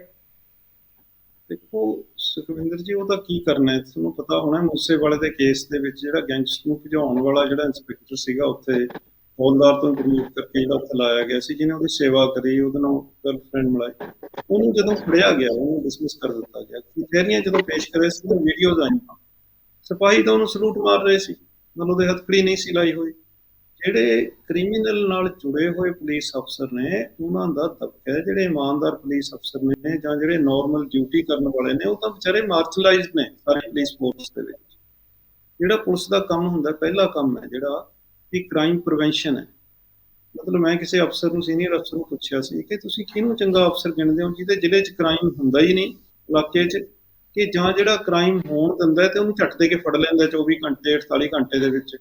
ਦੇਖੋ, ਸੁਖਵਿੰਦਰ ਜੀ, ਉਹ ਤਾਂ ਕੀ ਕਰਨਾ ਹੈ? ਤੁਹਾਨੂੰ ਪਤਾ ਹੋਣਾ ਮੂਸੇ ਵਾਲੇ ਦੇ ਕੇਸ ਦੇ ਵਿੱਚ ਜਿਹੜਾ ਗੈਂਗਸਟਰ ਨੂੰ ਭਜਾਉਣ ਵਾਲਾ ਜਿਹੜਾ ਇੰਸਪੈਕਟਰ ਸੀਗਾ ਉੱਥੇ ਹੌਲਦਾਰ ਤੋਂ ਰਿਮੂਵ ਕਰਕੇ ਜਿਹੜਾ ਉੱਥੇ ਲਾਇਆ ਗਿਆ ਸੀ, ਜਿਹਨੇ ਉਹਦੀ ਸੇਵਾ ਕਰੀ, ਉਹਦੇ ਨਾਲ ਗਰਲਫ੍ਰੈਂਡ ਮਿਲਾਈ ਉਹਨੂੰ ਜਦੋਂ ਫੜਿਆ ਗਿਆ, ਉਹਨੂੰ ਡਿਸਮਿਸ ਕਰ ਦਿੱਤਾ ਗਿਆ। ਕਚਹਿਰੀਆਂ ਜਦੋਂ ਪੇਸ਼ ਕਰੇ ਸੀ ਵੀਡੀਓਜ਼ ਆਈਆਂ। ਸਿਪਾਹੀ ਤਾਂ ਉਹਨੂੰ ਸਲੂਟ ਮਾਰ ਰਹੇ ਸੀ ਮਤਲਬ ਉਹਦੇ ਹੱਥਕੜੀ ਨਹੀਂ ਸੀ ਲਾਈ ਹੋਈ। ਜਿਹੜੇ ਕ੍ਰਿਮੀਨਲ ਨਾਲ ਜੁੜੇ ਹੋਏ ਪੁਲਿਸ ਅਫਸਰ ਨੇ, ਉਹਨਾਂ ਦਾ ਤਬਕਾ ਜਿਹੜੇ ਇਮਾਨਦਾਰ ਪੁਲਿਸ ਅਫਸਰ ਨੇ ਜਾਂ ਜਿਹੜੇ ਨਾਰਮਲ ਡਿਊਟੀ ਕਰਨ ਵਾਲੇ ਨੇ, ਉਹ ਤਾਂ ਵਿਚਾਰੇ ਮਾਰਸ਼ਲਾਈਜ਼ਡ ਨੇ, ਸਾਰੇ ਪੁਲਿਸ ਫੋਰਸ ਦੇ ਵਿੱਚ। ਜਿਹੜਾ ਪੁਲਿਸ ਦਾ ਕੰਮ ਹੁੰਦਾ, ਪਹਿਲਾ ਕੰਮ ਹੈ ਜਿਹੜਾ ਕਿ ਕ੍ਰਾਈਮ ਪ੍ਰੀਵੈਂਸ਼ਨ ਹੈ। ਮਤਲਬ ਮੈਂ ਕਿਸੇ ਅਫਸਰ ਨੂੰ ਸੀਨੀਅਰ ਅਫਸਰ ਨੂੰ ਪੁੱਛਿਆ ਸੀ ਕਿ ਤੁਸੀਂ ਕਿਹਨੂੰ ਚੰਗਾ ਅਫਸਰ ਗਿਣਦੇ ਹੋ? ਜਿਹਦੇ ਜ਼ਿਲ੍ਹੇ 'ਚ ਕ੍ਰਾਈਮ ਹੁੰਦਾ ਹੀ ਨਹੀਂ, ਇਲਾਕੇ 'ਚ, ਕਿ ਜਾਂ ਜਿਹੜਾ ਕ੍ਰਾਈਮ ਹੋਣ ਦਿੰਦਾ ਹੈ ਤੇ ਉਹਨੂੰ ਝੱਟ ਦੇ ਕੇ ਫੜ ਲੈਂਦਾ 24 ਘੰਟੇ 48 ਘੰਟੇ ਦੇ ਵਿੱਚ।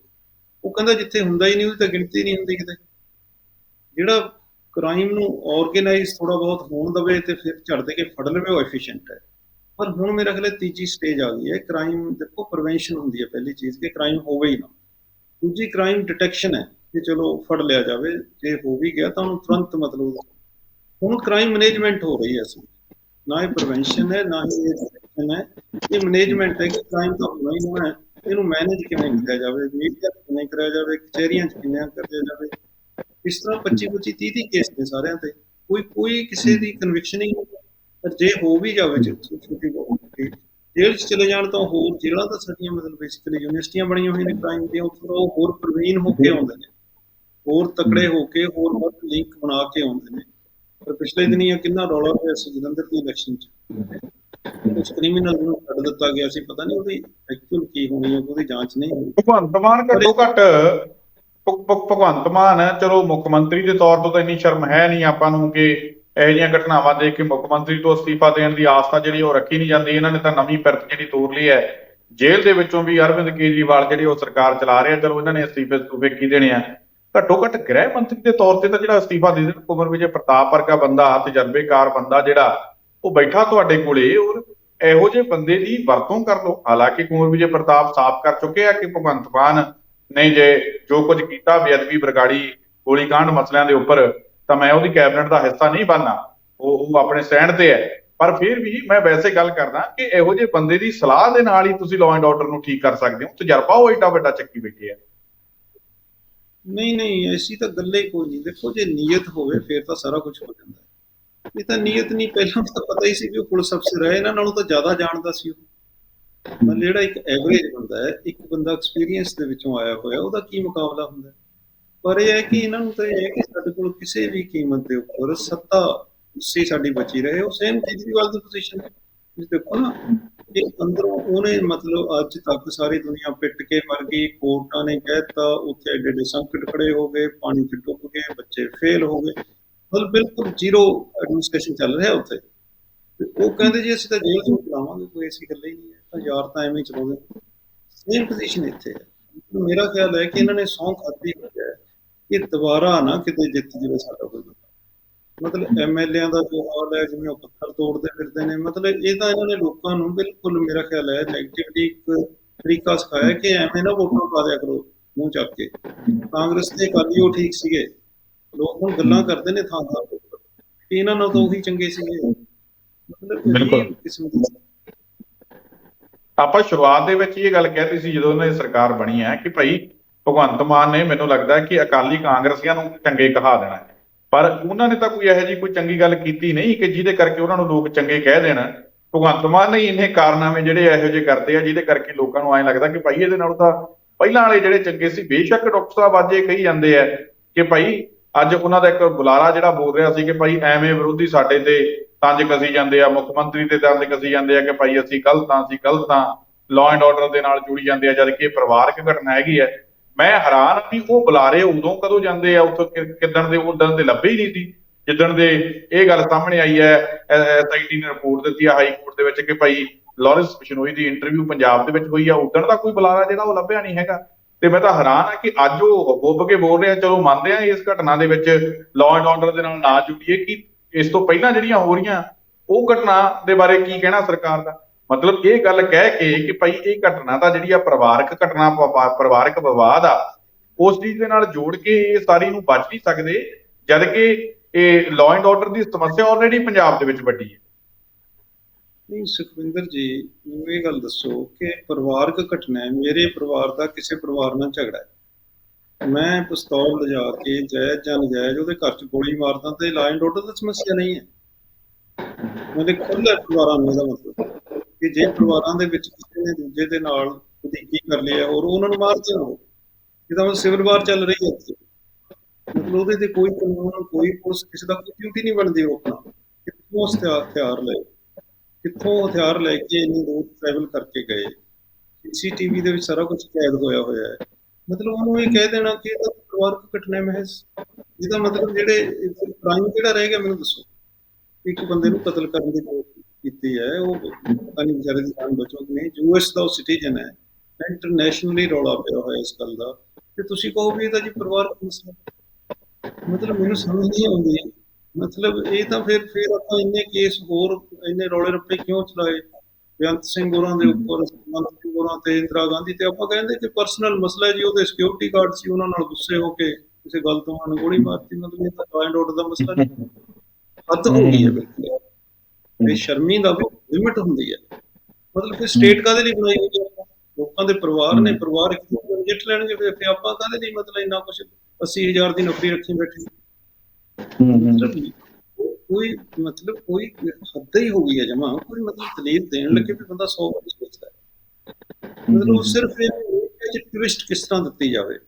ਉਹ ਕਹਿੰਦਾ ਜਿੱਥੇ ਹੁੰਦਾ ਹੀ ਨਹੀਂ, ਉਹਦੀ ਤਾਂ ਗਿਣਤੀ ਨਹੀਂ ਹੁੰਦੀ ਕਿਤੇ। ਜਿਹੜਾ ਕ੍ਰਾਈਮ ਨੂੰ ਆਰਗੇਨਾਈਜ਼ ਥੋੜਾ ਬਹੁਤ ਹੋਣ ਦਵੇ ਤੇ ਫਿਰ ਝੜ ਦੇ ਕੇ ਫੜ ਲਵੇ, ਉਹ ਐਫੀਸ਼ੀਐਂਟ ਹੈ। ਪਰ ਹੁਣ ਮੇਰਾ ਖਿਆਲ ਤੀਜੀ ਸਟੇਜ ਆ ਗਈ ਹੈ। ਕ੍ਰਾਈਮ ਦੇਖੋ ਪ੍ਰੀਵੈਂਸ਼ਨ ਹੁੰਦੀ ਹੈ ਪਹਿਲੀ ਚੀਜ਼ ਕਿ ਕ੍ਰਾਈਮ ਹੋਵੇ ਹੀ ਨਾ। ਦੂਜੀ ਕ੍ਰਾਈਮ ਡਿਟੈਕਸ਼ਨ ਹੈ ਕਿ ਚਲੋ ਫੜ ਲਿਆ ਜਾਵੇ, ਜੇ ਹੋ ਵੀ ਗਿਆ ਤਾਂ ਉਹਨੂੰ ਤੁਰੰਤ ਮਤਲਬ ਹੁਣ ਕ੍ਰਾਈਮ ਮੈਨੇਜਮੈਂਟ ਹੋ ਰਹੀ ਹੈ ਅਸਲ ਨਾ ਇਹ ਪ੍ਰੀਵੈਂਸ਼ਨ ਹੈ, ਨਾ ਹੀ ਇਹ ਡਿਟੈਕਸ਼ਨ ਹੈ। ਇਹ ਮੈਨੇਜਮੈਂਟ ਹੈ ਕਿ ਕ੍ਰਾਈਮ ਤਾਂ ਹੋਣਾ ਹੀ ਹੋਣਾ ਹੈ। ਇਹਨੂੰ ਮੈਨੇਜ ਕਿਵੇਂ ਕੀਤਾ ਜਾਵੇ? ਮੀਡੀਆ ਕਿਵੇਂ ਕਰਿਆ ਜਾਵੇ? ਕਚਹਿਰੀਆਂ 'ਚ ਕਿਵੇਂ ਕਰਿਆ ਜਾਵੇ? ਇਸ ਤਰ੍ਹਾਂ 25 25 30 30 ਕੇਸ ਨੇ ਸਾਰਿਆਂ ਤੇ। ਕੋਈ ਕੋਈ ਕਿਸੇ ਦੀ ਕਨਵਿਕਸ਼ਨ ਹੀ ਨਹੀਂ। ਜੇ ਹੋ ਵੀ ਜਾਵੇ ਛੋਟੀ ਬਹੁਤ ਜੇਲ੍ਹ 'ਚ ਚਲੇ ਜਾਣ ਤਾਂ ਹੋਰ ਜੇਲ੍ਹਾਂ ਤਾਂ ਸਾਡੀਆਂ ਮਤਲਬ ਬੇਸਿਕਲੀ ਯੂਨੀਵਰਸਿਟੀਆਂ ਬਣੀਆਂ ਹੋਈਆਂ ਨੇ ਕ੍ਰਾਈਮ ਦੀਆਂ ਉੱਥੋਂ ਉਹ ਹੋਰ ਪ੍ਰਵੀਨ ਹੋ ਕੇ ਆਉਂਦੇ ਨੇ। ਹੋਰ ਤਕੜੇ ਹੋ ਕੇ ਹੋਰ ਵੱਧ ਲਿੰਕ ਬਣਾ ਕੇ ਆਉਂਦੇ ਨੇ। ਪਰ ਪਿਛਲੇ ਦਿਨੀ ਇਹ ਕਿੰਨਾ ਰੌਲਾ ਪਿਆ ਸੀ ਜਲੰਧਰ ਦੀ ਇਲੈਕਸ਼ਨ 'ਚ। ਕੁਝ ਕ੍ਰਿਮੀਨਲ ਨੂੰ ਕੱਢ ਦਿੱਤਾ ਗਿਆ ਸੀ ਪਤਾ ਨਹੀਂ ਉਹਦੀ ਐਕਚੁਅਲ ਕੀ ਹੋਣੀ ਹੈ ਉਹਦੀ ਜਾਂਚ ਨਹੀਂ ਹੋਈ। ਭਗਵੰਤ ਮਾਨ ਘੱਟੋ ਘੱਟ ਭਗ- ਭਗ- ਭਗਵੰਤ ਮਾਨ ਚਲੋ ਮੁੱਖ ਮੰਤਰੀ ਦੇ ਤੌਰ ਤੋਂ ਤਾਂ ਇੰਨੀ ਸ਼ਰਮ ਹੈ ਨਹੀਂ ਆਪਾਂ ਨੂੰ ਕਿ ਇਹੋ ਜਿਹੀਆਂ ਘਟਨਾਵਾਂ ਦੇਖ ਕੇ ਮੁੱਖ ਮੰਤਰੀ ਤੋਂ ਅਸਤੀਫਾ ਦੇਣ ਦੀ ਆਸ ਤਾਂ ਜਿਹੜੀ ਉਹ ਰੱਖੀ ਨਹੀਂ ਜਾਂਦੀ, ਇਹਨਾਂ ਨੇ ਤਾਂ ਨਵੀਂ ਪਿਰਤ ਜਿਹੜੀ ਤੋਰ ਲਈ ਹੈ। ਜੇਲ੍ਹ ਦੇ ਵਿੱਚੋਂ ਵੀ ਅਰਵਿੰਦ ਕੇਜਰੀਵਾਲ ਜਿਹੜੀ ਉਹ ਸਰਕਾਰ ਚਲਾ ਰਿਹਾ ਚਲੋ ਇਹਨਾਂ ਨੇ ਅਸਤੀਫੇ ਅਸਤੂਫੇ ਕੀ ਦੇਣੇ ਆ? ਘੱਟੋ ਘੱਟ ਗ੍ਰਹਿ ਮੰਤਰੀ ਦੇ ਤੌਰ ਤੇ ਤਾਂ ਜਿਹੜਾ ਅਸਤੀਫਾ ਦੇ ਦੇਣ, ਕੁਮਰ ਵਿਜੇ ਪ੍ਰਤਾਪ ਵਰਗਾ ਬੰਦਾ, ਤਜਰਬੇਕਾਰ ਬੰਦਾ ਜਿਹੜਾ, ਉਹ ਬੈਠਾ ਤੁਹਾਡੇ ਕੋਲੇ ਔਰ ਇਹੋ ਜਿਹੇ ਬੰਦੇ ਦੀ ਵਰਤੋਂ ਕਰ ਲਓ। ਹਾਲਾਂਕਿ ਕੁਮਰ ਵਿਜੇ ਪ੍ਰਤਾਪ ਸਾਫ਼ ਕਰ ਚੁੱਕੇ ਆ ਕਿ ਭਗਵੰਤ ਮਾਨ ਨੇ ਜੇ ਜੋ ਕੁਝ ਕੀਤਾ, ਬੇਅਦਬੀ ਬਰਗਾੜੀ ਗੋਲੀकांड ਮਸਲਿਆਂ ਦੇ ਉੱਪਰ ਤਾਂ ਮੈਂ ਉਹਦੀ ਕੈਬਨਿਟ ਦਾ ਹਿੱਸਾ ਨਹੀਂ ਬਣਨਾ। ਉਹ ਉਹ ਆਪਣੇ ਸਟੈਂਡ ਤੇ ਹੈ। ਪਰ ਫਿਰ ਵੀ ਮੈਂ ਵੈਸੇ ਗੱਲ ਕਰਦਾ ਕਿ ਇਹੋ ਜਿਹੇ ਬੰਦੇ ਦੀ ਸਲਾਹ ਦੇ ਨਾਲ ਹੀ ਤੁਸੀਂ ਲਾਅ ਐਂਡ ਆਰਡਰ ਨੂੰ ਠੀਕ ਕਰ ਸਕਦੇ ਹੋ। ਤਜਰਬਾ ਉਹ ਏਡਾ ਵੱਡਾ ਚੱਕੀ ਬੈਠੇ ਆ। ਨਹੀਂ ਨਹੀਂ, ਐਸੀ ਤਾਂ ਗੱਲ ਹੀ ਕੋਈ ਨਹੀਂ। ਦੇਖੋ, ਜੇ ਨੀਅਤ ਹੋਵੇ, ਫਿਰ ਤਾਂ ਸਾਰਾ ਕੁਝ ਹੋ ਜਾਂਦਾ ਇਹ ਤਾਂ ਨੀਅਤ ਨਹੀਂ, ਪਹਿਲਾਂ ਤਾਂ ਪਤਾ ਹੀ ਸੀ ਕਿ ਉਹ ਪੁਲਿਸ ਅਫਸਰ ਹੈ। ਇਹਨਾਂ ਨਾਲੋਂ ਤਾਂ ਜ਼ਿਆਦਾ ਜਾਣਦਾ ਸੀ ਉਹ। ਮਤਲਬ ਜਿਹੜਾ ਇੱਕ ਐਵਰੇਜ ਬੰਦਾ ਹੈ, ਇੱਕ ਬੰਦਾ ਐਕਸਪੀਰੀਅੰਸ ਦੇ ਵਿੱਚੋਂ ਆਇਆ ਹੋਇਆ, ਉਹਦਾ ਕੀ ਮੁਕਾਬਲਾ ਹੁੰਦਾ ਪਰ ਇਹ ਹੈ ਕਿ ਇਹਨਾਂ ਨੂੰ ਤਾਂ ਇਹ ਹੈ ਕਿ ਸਾਡੇ ਕੋਲ ਕਿਸੇ ਵੀ ਕੀਮਤ ਦੇ ਉੱਪਰ ਸੱਤਾ ਉਸੇ ਸਾਡੀ ਬਚੀ ਰਹੇ, ਉਹ ਸੇਮ ਕੇਜਰੀਵਾਲ ਦੀ ਪੋਜੀਸ਼ਨ ਤੁਸੀਂ ਦੇਖੋ ਨਾ ਕਿ ਅੰਦਰੋਂ ਉਹਨੇ ਮਤਲਬ ਅੱਜ ਤੱਕ ਸਾਰੀ ਦੁਨੀਆ ਪਿੱਟ ਕੇ ਮਰ ਗਈ, ਕੋਰਟਾਂ ਨੇ ਕਹਿਤਾ ਉੱਥੇ ਏਡੇ ਏਡੇ ਸੰਕਟ ਖੜੇ ਹੋ ਗਏ, ਪਾਣੀ 'ਚ ਡੁੱਬ ਗਏ, ਬੱਚੇ ਫੇਲ ਹੋ ਗਏ। ਮਤਲਬ ਬਿਲਕੁਲ ਜ਼ੀਰੋ ਐਡਮਿਨਿਸਟ੍ਰੇਸ਼ਨ ਚੱਲ ਰਿਹਾ ਉੱਥੇ। ਉਹ ਕਹਿੰਦੇ ਜੀ, ਅਸੀਂ ਤਾਂ ਜੇਲ੍ਹ ਤੋਂ ਚਲਾਵਾਂਗੇ ਕੋਈ ਐਸੀ ਗੱਲ ਹੀ ਨਹੀਂ ਹੈ। ਤਾਂ ਯਾਰ ਤਾਂ ਐਵੇਂ ਚਲਾਉਂਦੇ। ਸੇਮ ਪੋਜੀਸ਼ਨ ਇੱਥੇ ਹੈ। ਮੇਰਾ ਖਿਆਲ ਹੈ ਕਿ ਇਹਨਾਂ ਨੇ ਸੌਂ ਖਾਦੀ ਹੋਈ ਹੈ ਕਿ ਦੁਬਾਰਾ ਨਾ ਕਿਤੇ ਜਿੱਤ ਜਾਵੇ ਸਾਡਾ ਕੋਈ ਬੰਦਾ। ਮਤਲਬ ਐਮਐਲਏਆਂ ਦਾ ਜੋ ਹਾਲ ਹੈ ਜਿਵੇਂ ਉਹ ਪੱਥਰ ਤੋੜਦੇ ਫਿਰਦੇ ਨੇ ਮਤਲਬ ਇਹ ਤਾਂ ਇਹਨਾਂ ਨੇ ਲੋਕਾਂ ਨੂੰ ਬਿਲਕੁਲ ਮੇਰਾ ਖਿਆਲ ਹੈ ਨੈਗੇਟਿਵਿਟੀ ਇੱਕ ਤਰੀਕਾ ਸਿਖਾਇਆ ਕਿ ਐਵੇਂ ਨਾ ਵੋਟਾਂ ਪਾ ਦਿਆ ਕਰੋ ਮੂੰਹ ਚੱਕ ਕੇ। ਕਾਂਗਰਸ ਦੇ ਕਾਲੀ ਉਹ ਠੀਕ ਸੀਗੇ। ਲੋਕ ਹੁਣ ਗੱਲਾਂ ਕਰਦੇ ਨੇ ਥਾਂ ਥਾਂ ਤੇ। ਕਿ ਇਹਨਾਂ ਨਾਲ ਤਾਂ ਉਹੀ ਚੰਗੇ ਸੀਗੇ। ਮਤਲਬ ਇਹ ਬਿਲਕੁਲ। ਕਿਸਮ ਦੀ ਆਪਾਂ ਸ਼ੁਰੂਆਤ ਦੇ ਵਿੱਚ ਹੀ ਇਹ ਗੱਲ ਕਹਿਤੀ ਸੀ ਜਦੋਂ ਉਹਨਾਂ ਦੀ ਸਰਕਾਰ ਬਣੀ ਹੈ ਕਿ ਭਾਈ ਭਗਵੰਤ ਮਾਨ ਨੇ ਮੈਨੂੰ ਲੱਗਦਾ ਕਿ ਅਕਾਲੀ ਕਾਂਗਰਸੀਆਂ ਨੂੰ ਚੰਗੇ ਕਹਾ ਦੇਣਾ ਹੈ। ਪਰ ਉਹਨਾਂ ਨੇ ਤਾਂ ਕੋਈ ਇਹੋ ਜਿਹੀ ਕੋਈ ਚੰਗੀ ਗੱਲ ਕੀਤੀ ਨਹੀਂ ਕਿ ਜਿਹਦੇ ਕਰਕੇ ਉਹਨਾਂ ਨੂੰ ਲੋਕ ਚੰਗੇ ਕਹਿ ਦੇਣ। ਭਗਵੰਤ ਮਾਨ ਨੇ ਹੀ ਇੰਨੇ ਕਾਰਨਾਮੇ ਜਿਹੜੇ ਇਹੋ ਜਿਹੇ ਕਰਦੇ ਆ, ਜਿਹਦੇ ਕਰਕੇ ਲੋਕਾਂ ਨੂੰ ਐਂ ਲੱਗਦਾ ਕਿ ਭਾਈ ਇਹਦੇ ਨਾਲ ਤਾਂ ਪਹਿਲਾਂ ਵਾਲੇ ਜਿਹੜੇ ਚੰਗੇ ਸੀ, ਬੇਸ਼ੱਕ ਡਾਕਟਰ ਸਾਹਿਬ ਅੱਜ ਇਹ ਕਹੀ ਜਾਂਦੇ ਆ ਕਿ ਭਾਈ ਅੱਜ ਉਹਨਾਂ ਦਾ ਇੱਕ ਬੁਲਾਰਾ ਜਿਹੜਾ ਬੋਲ ਰਿਹਾ ਸੀ ਕਿ ਭਾਈ ਐਵੇਂ ਵਿਰੋਧੀ ਸਾਡੇ ਤੇ ਤੰਜ ਕਸੀ ਜਾਂਦੇ ਆ, ਮੁੱਖ ਮੰਤਰੀ ਤੇ ਤੰਜ ਕਸੀ ਜਾਂਦੇ ਆ ਕਿ ਭਾਈ ਅਸੀਂ ਗਲਤ ਹਾਂ, ਅਸੀਂ ਗਲਤ ਹਾਂ ਲਾਅ ਐਂਡ ਆਰਡਰ ਦੇ ਨਾਲ ਜੁੜੀ ਜਾਂਦੇ ਆ, ਜਦ ਕਿ ਇਹ ਪਰਿਵਾਰਕ ਘਟਨਾ ਹੈਗੀ ਹੈ। ਮੈਂ ਹੈਰਾਨ ਹਾਂ ਵੀ ਉਹ ਬੁਲਾਰੇ ਉਦੋਂ ਕਦੋਂ ਜਾਂਦੇ ਆ, ਉੱਥੋਂ ਕਿ- ਦੇ ਉਦੋਂ ਦੇ ਲੱਭੇ ਹੀ ਨਹੀਂ ਸੀ। ਜਿੱਦਣ ਦੇ ਇਹ ਗੱਲ ਸਾਹਮਣੇ ਆਈ ਹੈ ਐਸਆਈਟੀ ਨੇ ਰਿਪੋਰਟ ਦਿੱਤੀ ਆ ਹਾਈ ਕੋਰਟ ਦੇ ਵਿੱਚ ਕਿ ਭਾਈ ਲਾਰੈਂਸ ਬਿਸ਼ਨੋਈ ਦੀ ਇੰਟਰਵਿਊ ਪੰਜਾਬ ਦੇ ਵਿੱਚ ਹੋਈ ਆ ਉਦੋਂ ਦਾ ਕੋਈ ਬੁਲਾਰਾ ਜਿਹੜਾ ਉਹ ਲੱਭਿਆ ਨਹੀਂ ਹੈਗਾ। ਤੇ ਮੈਂ ਤਾਂ ਹੈਰਾਨ ਆ ਕਿ ਅੱਜ ਉਹ ਬੁੱਭ ਕੇ ਬੋਲ ਰਿਹਾ, ਚਲੋ ਮੰਨਦੇ ਆ ਇਸ ਘਟਨਾ ਦੇ ਵਿੱਚ ਲਾਅ ਐਂਡ ਆਰਡਰ ਦੇ ਨਾਲ ਨਾ ਜੁੜੀਏ, ਕਿ ਇਸ ਤੋਂ ਪਹਿਲਾਂ ਜਿਹੜੀਆਂ ਹੋ ਰਹੀਆਂ, ਉਹ ਘਟਨਾ ਦੇ ਬਾਰੇ ਕੀ ਕਹਿਣਾ ਸਰਕਾਰ ਦਾ? ਮਤਲਬ ਇਹ ਗੱਲ ਕਹਿ ਕੇ ਕਿ ਭਾਈ ਇਹ ਘਟਨਾ ਤਾਂ ਜਿਹੜੀ ਆ ਪਰਿਵਾਰਕ ਘਟਨਾ ਪਰਿਵਾਰਕ ਵਿਵਾਦ ਆ, ਉਸ ਚੀਜ਼ ਦੇ ਨਾਲ ਜੋੜ ਕੇ ਇਹ ਸਾਰੀ ਨੂੰ ਬਚ ਨਹੀਂ ਸਕਦੇ, ਜਦ ਕਿ ਇਹ ਲਾਅ ਐਂਡ ਆਰਡਰ ਦੀ ਸਮੱਸਿਆ ਆਲਰੇਡੀ ਪੰਜਾਬ ਦੇ ਵਿੱਚ ਵੱਡੀ ਹੈ। ਨਹੀਂ, ਸੁਖਵਿੰਦਰ ਜੀ, ਮੈਨੂੰ ਇਹ ਗੱਲ ਦੱਸੋ ਕਿ ਪਰਿਵਾਰਕ ਘਟਨਾ ਹੈ, ਮੇਰੇ ਪਰਿਵਾਰ ਦਾ ਕਿਸੇ ਪਰਿਵਾਰ ਨਾਲ ਝਗੜਾ ਹੈ। ਮੈਂ ਪਿਸਤੌਲ ਲਿਜਾ ਕੇ ਜਾਇਜ਼ ਜਾਂ ਨਜਾਇਜ਼ ਉਹਦੇ ਘਰ 'ਚ ਗੋਲੀ ਮਾਰਦਾ ਤੇ ਲਾਅ ਐਂਡ ਆਰਡਰ ਦੀ ਸਮੱਸਿਆ ਨਹੀਂ ਹੈ। ਮੇਰੇ ਖੁੱਲ੍ਹਾ ਪਰਿਵਾਰਾਂ ਨੂੰ ਮਤਲਬ। ਕਿ ਜੇ ਪਰਿਵਾਰਾਂ ਦੇ ਵਿੱਚ ਕਿਸੇ ਨੇ ਦੂਜੇ ਦੇ ਨਾਲ ਵਧੀਕੀ ਕਰ ਲਿਆ ਔਰ ਉਹਨਾਂ ਨੂੰ ਮਾਰ ਦਿਓ ਇਹਦਾ ਮਤਲਬ ਸਿਵਲ ਵਾਰ ਚੱਲ ਰਹੀ ਹੈ। ਮਤਲਬ ਉਹਦੇ ਤੇ ਕੋਈ ਕਾਨੂੰਨ, ਕੋਈ ਪੁਲਿਸ, ਕਿਸੇ ਦਾ ਕੋਈ ਡਿਊਟੀ ਨਹੀਂ ਬਣਦੀ ਰੋਕਣਾ ਕਿੱਥੋਂ ਹਥਿਆਰ ਲਏ? ਕਿੱਥੋਂ ਹਥਿਆਰ ਲੈ ਕੇ ਇੰਨੀ ਦੂਰ ਟਰੈਵਲ ਕਰਕੇ ਗਏ? ਸੀਸੀਟੀਵੀ ਦੇ ਵਿੱਚ ਸਾਰਾ ਕੁਝ ਕੈਦ ਹੋਇਆ ਹੋਇਆ ਹੈ। ਮਤਲਬ ਉਹਨੂੰ ਇਹ ਕਹਿ ਦੇਣਾ ਕਿ ਇਹ ਤਾਂ ਪਰਿਵਾਰਕ ਘਟਨਾ ਹੈ ਮਹਿਜ਼। ਇਹਦਾ ਮਤਲਬ ਜਿਹੜੇ ਕ੍ਰਾਈਮ ਕਿਹੜਾ ਰਹਿ ਗਿਆ ਮੈਨੂੰ ਦੱਸੋ। ਇੱਕ ਬੰਦੇ ਨੂੰ ਕਤਲ ਕਰਨ ਦੀ ਕੋਸ਼ਿਸ਼ ਕੀਤੀ ਹੈ, ਉਹ ਪਤਾ ਨਹੀਂ ਵਿਚਾਰੇ ਦੀ ਜਾਨ ਬਚੋ ਕਿ ਨਹੀਂ ਯੂਐਸ ਦਾ ਸਿਟੀਜ਼ਨ ਹੈ ਇੰਟਰਨੈਸ਼ਨਲੀ ਰੌਲਾ ਪਿਆ ਹੋਇਆ ਇਸ ਗੱਲ ਦਾ। ਤੇ ਤੁਸੀਂ ਕਹੋ ਵੀ ਇਹ ਤਾਂ ਜੀ ਪਰਿਵਾਰਕ ਮਸਲਾ ਮਤਲਬ ਮੈਨੂੰ ਸਮਝ ਨਹੀਂ ਆਉਂਦੀ। ਮਤਲਬ ਇਹ ਤਾਂ ਫਿਰ ਫਿਰ ਆਪਾਂ ਇੰਨੇ ਕੇਸ ਹੋਰ, ਇੰਨੇ ਰੌਲੇ ਰੱਪੇ ਕਿਉਂ ਚਲਾਏ? ਬੇਅੰਤ ਸਿੰਘ ਹੋਰਾਂ ਦੇ ਉੱਪਰ ਸੁਖਮੰਤ ਸਿੰਘ ਹੋਰਾਂ ਤੇ ਇੰਦਰਾ ਗਾਂਧੀ ਤੇ ਆਪਾਂ ਕਹਿੰਦੇ ਕਿ ਪਰਸਨਲ ਮਸਲਾ ਜੀ, ਉਹਦੇ ਸਿਕਿਉਰਿਟੀ ਗਾਰਡ ਸੀ, ਉਹਨਾਂ ਨਾਲ ਗੁੱਸੇ ਹੋ ਕੇ ਕਿਸੇ ਗੱਲ ਤੋਂ ਮਨ ਗੋਲੀ ਮਾਰਤੀ। ਮਤਲਬ ਇਹ ਤਾਂ ਲਾਅ ਆਰਡਰ ਦਾ ਮਸਲਾ ਨਹੀਂ। ਹੱਦ ਹੋ ਗਈ ਹੈ। ਬਿਲਕੁਲ ਇਹ ਸ਼ਰਮੀ ਦਾ ਵੀ ਲਿਮਿਟ ਹੁੰਦੀ ਹੈ। ਮਤਲਬ ਕਿ ਸਟੇਟ ਕਾਦੇ ਲਈ ਬਣਾਈ ਹੋਈ ਹੈ? ਲੋਕਾਂ ਦੇ ਪਰਿਵਾਰ ਨੇ ਪਰਿਵਾਰ ਨੂੰ ਜਿੱਤ ਲੈਣਗੇ ਫਿਰ ਆਪਾਂ ਕਾਦੇ ਲਈ ਮਤਲਬ ਇੰਨਾ ਕੁਝ 80000 ਦੀ ਨੌਕਰੀ ਰੱਖੀ ਬੈਠੇ? ਕੋਈ ਮਤਲਬ ਕੋਈ ਹੱਦ ਹੀ ਹੋ ਗਈ ਹੈ ਜਮਾ। ਕੋਈ ਮਤਲਬ ਦਲੀਲ ਦੇਣ ਲੱਗੇ ਵੀ ਬੰਦਾ 100 ਵਾਰੀ ਸੋਚਦਾ ਹੈ। ਮਤਲਬ ਉਹ ਸਿਰਫ ਇਹ ਟਵਿਸਟ ਕਿਸ ਤਰ੍ਹਾਂ ਦਿੱਤੀ ਜਾਵੇ।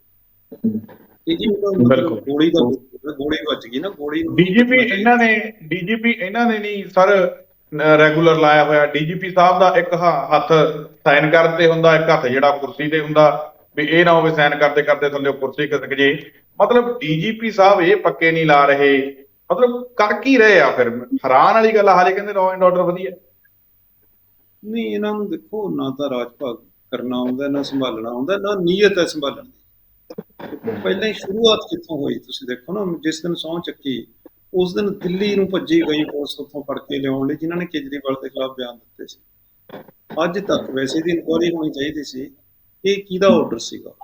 ਬਿਲਕੁਲ। ਗੋਲੀ ਦਾ ਗੋਲੀ ਵੱਜ ਗਈ ਨਾ ਗੋਲੀ ਨੂੰ ਡੀਜੀਪੀ ਇਹਨਾਂ ਨੇ ਡੀਜੀਪੀ ਇਹਨਾਂ ਨੇ ਨਹੀਂ ਸਰ ਰੈਗੂਲਰ ਲਾਇਆ ਹੋਇਆ। ਡੀਜੀਪੀ ਸਾਹਿਬ ਦਾ ਇੱਕ ਹੱਥ ਸਾਈਨ ਕਰਨ ਤੇ ਹੁੰਦਾ ਇੱਕ ਹੱਥ ਜਿਹੜਾ ਕੁਰਸੀ ਤੇ ਹੁੰਦਾ ਵੀ ਇਹ ਨਾ ਹੋਵੇ ਸਾਈਨ ਕਰਦੇ ਕਰਦੇ ਥੱਲੇ ਕੁਰਸੀ ਖਿਸਕ ਜੇ। ਮਤਲਬ ਡੀਜੀਪੀ ਸਾਹਿਬ ਇਹ ਪੱਕੇ ਨਹੀਂ ਲਾ ਰਹੇ। ਮਤਲਬ ਕਰ ਕੀ ਰਹੇ ਆ ਫਿਰ? ਹੈਰਾਨ ਵਾਲੀ ਗੱਲ ਹਾਲੇ ਕਹਿੰਦੇ ਲਾਅ ਐਂਡ ਆਰਡਰ ਵਧੀਆ। ਨਹੀਂ ਇਹਨਾਂ ਨੂੰ ਦੇਖੋ ਨਾ ਤਾਂ ਰਾਜ ਭਾਗ ਕਰਨਾ ਆਉਂਦਾ ਨਾ ਸੰਭਾਲਣਾ ਆਉਂਦਾ ਨਾ ਨੀਅਤ ਹੈ ਸੰਭਾਲਣ ਦੀ। ਪਹਿਲਾਂ ਹੀ ਸ਼ੁਰੂਆਤ ਕਿੱਥੋਂ ਹੋਈ ਤੁਸੀਂ ਦੇਖੋ ਨਾ, ਜਿਸ ਦਿਨ ਸਹੁੰ ਚੱਕੀ, ਉਸ ਦਿਨ ਦਿੱਲੀ ਨੂੰ ਭੱਜੀ ਗਈ ਪੁਲਿਸ ਉੱਥੋਂ ਫੜ ਕੇ ਲਿਆਉਣ ਲਈ, ਜਿਨ੍ਹਾਂ ਨੇ ਕੇਜਰੀਵਾਲ ਦੇ ਖਿਲਾਫ ਬਿਆਨ ਦਿੱਤੇ ਸੀ। ਅੱਜ ਤੱਕ ਵੈਸੇ ਦੀ ਇਨਕੁਆਇਰੀ ਹੋਣੀ ਚਾਹੀਦੀ ਸੀ, ਇਹ ਕਿਹਦਾ ਆਰਡਰ ਸੀਗਾ?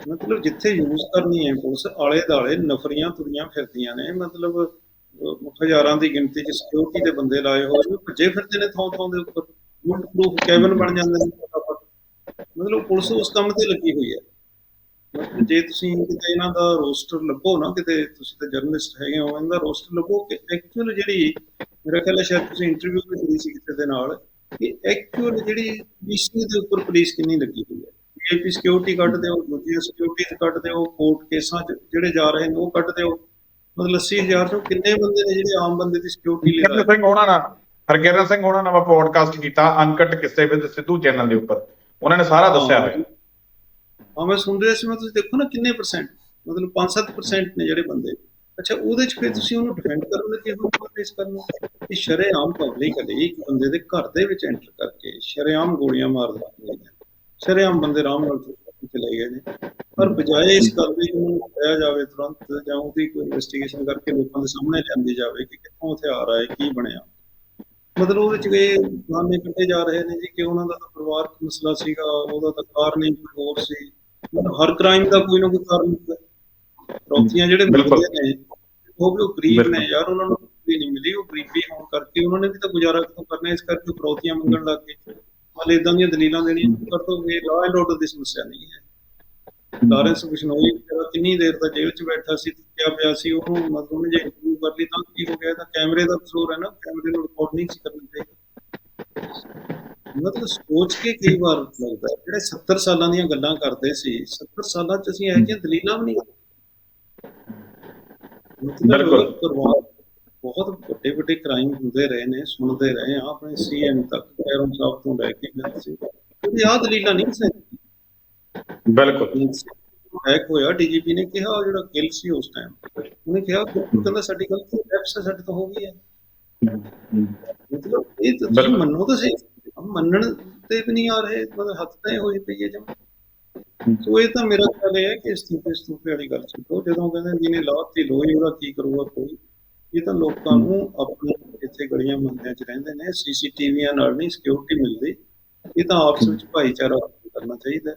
ਮਤਲਬ ਜਿੱਥੇ ਯੂਜ਼ ਕਰਨੀ ਹੈ ਪੁਲਿਸ ਆਲੇ ਦਾਲੇ ਨਫਰੀਆਂ ਤੁਰੀਆਂ ਫਿਰਦੀਆਂ ਨੇ, ਮਤਲਬ ਹਜ਼ਾਰਾਂ ਦੀ ਗਿਣਤੀ 'ਚ ਸਿਕਿਉਰਿਟੀ ਦੇ ਬੰਦੇ ਲਾਏ ਹੋਏ ਨੇ ਭੱਜੇ ਫਿਰਦੇ ਨੇ ਥਾਂ ਥਾਂ ਦੇ ਉੱਪਰ। ਬੁਲਟ ਪ੍ਰੂਫ ਕੈਬਨ ਬਣ ਜਾਂਦੇ ਨੇ। ਮਤਲਬ ਪੁਲਿਸ ਉਸ ਕੰਮ ਤੇ ਲੱਗੀ ਹੋਈ ਹੈ। ਜੇ ਤੁਸੀਂ ਕਿਤੇ ਇਹਨਾਂ ਦਾ ਰੋਸਟਰ ਲੱਭੋ ਨਾ, ਕਿਤੇ ਤੁਸੀਂ ਤਾਂ ਜਰਨਲਿਸਟ ਹੈਗੇ ਹੋ, ਇਹਨਾਂ ਦਾ ਰੋਸਟਰ ਲੱਭੋ ਕਿ ਐਕਚੁਅਲ ਜਿਹੜੀ ਮੇਰਾ ਖਿਆਲ ਹੈ ਸ਼ਾਇਦ ਤੁਸੀਂ ਇੰਟਰਵਿਊ ਵੀ ਕਰੀ ਸੀ ਕਿਸੇ ਦੇ ਨਾਲ, ਕਿ ਐਕਚੁਅਲ ਜਿਹੜੀ ਪੀਸੀ ਦੇ ਉੱਪਰ ਪੁਲਿਸ ਕਿੰਨੀ ਲੱਗੀ ਹੋਈ ਹੈ? ਵੀਆਈਪੀ ਸਿਕਿਉਰਿਟੀ ਕੱਢ ਦਿਓ ਦੂਜੀ ਸਿਕਿਉਰਿਟੀ ਕੱਢ ਦਿਓ ਕੋਰਟ ਕੇਸਾਂ ਜਿਹੜੇ ਜਾ ਰਹੇ ਨੇ ਉਹ ਕੱਢ ਦਿਓ ਮਤਲਬ 80000 ਚੋਂ ਕਿੰਨੇ ਬੰਦੇ ਨੇ ਜਿਹੜੇ ਆਮ ਬੰਦੇ ਦੀ ਸਿਕਿਉਰਿਟੀ ਲੈ ਰਹੇ ਸਿੰਘ ਹੋਣਾ ਨਾਲ, ਹਰਕਿਰਨ ਸਿੰਘ ਹੋਣਾ ਨਾਲ ਪੋਡਕਾਸਟ ਕੀਤਾ ਅਨਕਟ ਕਿੱਸੇ ਵਿਦ ਸਿੱਧੂ ਚੈਨਲ ਦੇ ਉੱਪਰ। ਉਹਨਾਂ ਨੇ ਸਾਰਾ ਦੱਸਿਆ ਹੋਇਆ। ਹਾਂ ਮੈਂ ਸੁਣ ਰਿਹਾ ਸੀ, ਮੈਂ ਤੁਸੀਂ ਦੇਖੋ ਨਾ ਕਿੰਨੇ ਪਰਸੈਂਟ ਮਤਲਬ 5-7% ਨੇ ਜਿਹੜੇ ਬੰਦੇ। ਅੱਛਾ, ਉਹਦੇ ਚ ਫਿਰ ਤੁਸੀਂ ਉਹਨੂੰ ਡਿਫੈਂਡ ਕਰਨ ਲੱਗੇ ਹੋ ਫੇਸ ਕਰਨਾ? ਕਿ ਸ਼ਰੇਆਮ ਪਬਲਿਕ ਲਈ ਇੱਕ ਬੰਦੇ ਦੇ ਘਰ ਦੇ ਵਿੱਚ ਐਂਟਰ ਕਰਕੇ ਸ਼ਰੇਆਮ ਗੋਲੀਆਂ ਮਾਰ ਦਿੱਤੀਆਂ ਗਈਆਂ ਸ਼ਰੇਆਮ ਬੰਦੇ ਆਰਾਮ ਨਾਲ ਚਲੇ ਗਏ ਨੇ। ਪਰ ਬਜਾਏ ਇਸ ਗੱਲ ਦੀ ਕਿ ਉਹਨੂੰ ਫੜਿਆ ਜਾਵੇ ਤੁਰੰਤ, ਜਾਂ ਉਹਦੀ ਕੋਈ ਇਨਵੈਸਟੀਗੇਸ਼ਨ ਕਰਕੇ ਲੋਕਾਂ ਦੇ ਸਾਹਮਣੇ ਲਿਆਂਦੀ ਜਾਵੇ ਕਿ ਕਿੱਥੋਂ ਹਥਿਆਰ ਆਏ, ਕੀ ਬਣਿਆ। ਮਤਲਬ ਉਹਦੇ ਚ ਗਏ ਗਾਨੇ ਕੱਢੇ ਜਾ ਰਹੇ ਨੇ ਜੀ ਕਿ ਉਹਨਾਂ ਦਾ ਤਾਂ ਪਰਿਵਾਰਕ ਮਸਲਾ ਸੀਗਾ, ਉਹਦਾ ਤਾਂ ਕਾਰਨ ਹੀ ਹੋਰ ਸੀ। ਹਰ ਕ੍ਰਾਈਮ ਦਾ ਕੋਈ ਨਾ ਕੋਈ ਕਾਰਨ ਹੁੰਦਾ। ਰੋਕੀਆਂ ਜਿਹੜੇ। ਮਿਲਦੇ ਨੇ ਉਹ ਵੀ ਉਹ ਗਰੀਬ ਨੇ। ਯਾਰ ਉਹਨਾਂ ਨੂੰ ਵੀ ਨਹੀਂ ਮਿਲੀ ਉਹ ਗਰੀਬੀ ਹੋਣ ਕਰਕੇ ਉਹਨਾਂ ਨੇ ਵੀ ਤਾਂ ਗੁਜ਼ਾਰਾ ਕਿਉਂ ਕਰਨਾ ਇਸ ਕਰਕੇ ਉਹ ਫਰੌਤੀਆਂ ਮੰਗਣ ਲੱਗ ਗਏ ਹਾਲੇ ਇਦਾਂ ਦੀਆਂ ਦਲੀਲਾਂ ਦੇਣੀਆਂ ਕਰ ਦੋ ਇਹ ਲਾਅ ਐਂਡ ਆਰਡਰ ਦੀ ਸਮੱਸਿਆ ਨਹੀਂ ਹੈ ਲਾਰੈਂਸ ਬਿਸ਼ਨੋਈ ਜਿਹੜਾ ਕਿੰਨੀ ਦੇਰ ਦਾ ਜੇਲ੍ਹ 'ਚ ਬੈਠਾ ਸੀ ਥੱਕਿਆ ਪਿਆ ਸੀ ਉਹਨੂੰ ਮਤਲਬ ਉਹਨੇ ਜੇ ਇੰਟਰਵਿਊ ਕਰ ਲਈ ਤਾਂ ਕੀ ਹੋ ਗਿਆ ਤਾਂ ਕੈਮਰੇ ਦਾ ਕਸੂਰ ਹੈ ਨਾ ਕੈਮਰੇ ਨੂੰ ਰਿਪੋਰਟ ਨਹੀਂ ਕਰਨੀ ਚਾਹੀਦੀ ਮਤਲਬ ਸੋਚ ਕੇ ਕਈ ਵਾਰ ਲੱਗਦਾ ਜਿਹੜੇ 70 ਸਾਲਾਂ ਦੀਆਂ ਗੱਲਾਂ ਕਰਦੇ ਸੀ 70 ਸਾਲਾਂ 'ਚ ਅਸੀਂ ਇਹੋ ਜਿਹੀਆਂ ਦਲੀਲਾਂ ਵੀ ਨਹੀਂ ਬਿਲਕੁਲ। ਬਹੁਤ ਵੱਡੇ ਵੱਡੇ ਕ੍ਰਾਈਮ ਹੁੰਦੇ ਰਹੇ ਨੇ ਸੁਣਦੇ ਰਹੇ ਆ ਆਪਣੇ ਸੀਐਮ ਤੱਕ ਕੈਰਮ ਸਾਹਿਬ ਤੋਂ ਲੈ ਕੇ ਗੱਲ ਸੀ। ਉਹਦੀ ਆਹ ਦਲੀਲਾਂ ਨਹੀਂ ਸੀ। ਬਿਲਕੁਲ। ਹੈਕ ਹੋਇਆ ਡੀਜੀਪੀ ਨੇ ਕਿਹਾ ਜਿਹੜਾ ਕਿਲ ਸੀ ਉਸ ਟਾਈਮ ਉਹਨੇ ਕਿਹਾ ਕਿ ਕਹਿੰਦਾ ਸਾਡੀ ਗਲਤੀ ਐਪਸ ਸਾਡੇ ਤੋਂ ਹੋ ਗਈ ਹੈ। ਮਤਲਬ ਇਹ ਤਾਂ ਤੁਸੀਂ ਬਿਲਕੁਲ। ਮੰਨੋ ਤਾਂ ਸਹੀ ਮੰਨਣ ਤੇ ਵੀ ਨਹੀਂ ਆ ਰਹੇ ਮਤਲਬ ਹੱਥ ਤੇ ਹੋਈ ਪਈ ਹੈ ਜਮ। ਸੋ ਇਹ ਤਾਂ ਮੇਰਾ ਖਿਆਲ ਇਹ ਹੈ ਕਿ ਇਸਤੀਫੇ ਇਸਤੂਫੇ ਵਾਲੀ ਗੱਲ ਛੱਡੋ ਜਦੋਂ ਕਹਿੰਦੇ ਜਿਹਨੇ ਲਾਤੀ ਲੋਈ ਉਹਦਾ ਕੀ ਕਰੂਗਾ ਕੋਈ? ਇਹ ਤਾਂ ਲੋਕਾਂ ਨੂੰ ਆਪਣੇ ਇੱਥੇ ਗਲੀਆਂ ਮੁਹੱਲਿਆਂ 'ਚ ਰਹਿੰਦੇ ਨੇ ਸੀਸੀਟੀਵੀਆਂ ਨਾਲ ਨਹੀਂ ਸਿਕਿਉਰਿਟੀ ਮਿਲਦੀ। ਇਹ ਤਾਂ ਆਪਸ ਵਿੱਚ ਭਾਈਚਾਰਾ ਕਰਨਾ ਚਾਹੀਦਾ।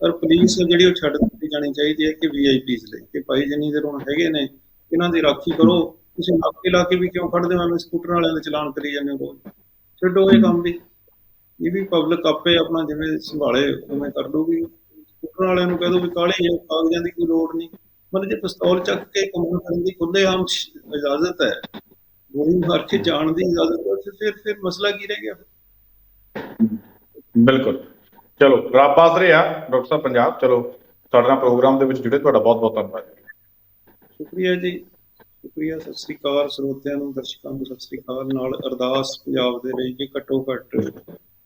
ਪਰ ਪੁਲਿਸ ਜਿਹੜੀ ਉਹ ਛੱਡ ਦਿੱਤੀ ਜਾਣੀ ਚਾਹੀਦੀ ਹੈ ਕਿ ਵੀਆਈਪੀਜ਼ ਲਈ ਕਿ ਭਾਈ ਜਿੰਨੀ ਹੁਣ ਹੈਗੇ ਨੇ ਇਹਨਾਂ ਦੀ ਰਾਖੀ ਕਰੋ। ਤੁਸੀਂ ਨਾਕੇ ਲਾ ਕੇ ਵੀ ਕਿਉਂ ਖੜਦੇ ਹੋ? ਐਵੇਂ ਸਕੂਟਰ ਵਾਲਿਆਂ ਦੇ ਚਲਾਨ ਕਰੀ ਜਾਂਦੇ ਹੋ ਰੋਜ਼ ਛੱਡੋ ਇਹ ਕੰਮ ਵੀ। ਇਹ ਵੀ ਪਬਲਿਕ ਆਪੇ ਆਪਣਾ ਜਿਵੇਂ ਸੰਭਾਲੇ ਉਵੇਂ ਕਰ ਲੂਗੀ ਸਕੂਟਰ ਵਾਲਿਆਂ ਨੂੰ ਕਹਿ ਦੋ ਵੀ ਕਾਲੇ ਹੈ ਕਾਗਜ਼ਾਂ ਦੀ ਕੋਈ ਲੋੜ ਨਹੀਂ। ਮਤਲਬ ਜੇ ਪਿਸਤੌਲ ਚੱਕ ਕੇ ਕਮਾਉਣ ਕਰਨ ਦੀ ਖੁੱਲੇ ਆਮ ਇਜਾਜ਼ਤ ਹੈ ਗੋਲੀ ਮਾਰ ਕੇ ਜਾਣ ਦੀ ਇਜਾਜ਼ਤ ਹੈ ਤੇ ਫਿਰ ਫਿਰ ਮਸਲਾ ਕੀ ਰਹਿ ਗਿਆ ਬਿਲਕੁਲ। ਚਲੋ ਰੱਬ ਆਸਰੇ ਆ ਡਾਕਟਰ ਸਾਹਿਬ ਪੰਜਾਬ। ਚਲੋ ਸਾਡੇ ਨਾਲ ਪ੍ਰੋਗਰਾਮ ਦੇ ਵਿੱਚ ਜੁੜੇ ਤੁਹਾਡਾ ਬਹੁਤ ਬਹੁਤ ਧੰਨਵਾਦ। ਸ਼ੁਕਰੀਆ ਜੀ। ਸ਼ੁਕਰੀਆ ਸਤਿ ਸ੍ਰੀ ਅਕਾਲ ਸਰੋਤਿਆਂ ਨੂੰ ਦਰਸ਼ਕਾਂ ਨੂੰ ਸਤਿ ਸ੍ਰੀ ਅਕਾਲ। ਨਾਲ ਅਰਦਾਸ ਪੰਜਾਬ ਦੇ ਲਈ ਕਿ ਘੱਟੋ ਘੱਟ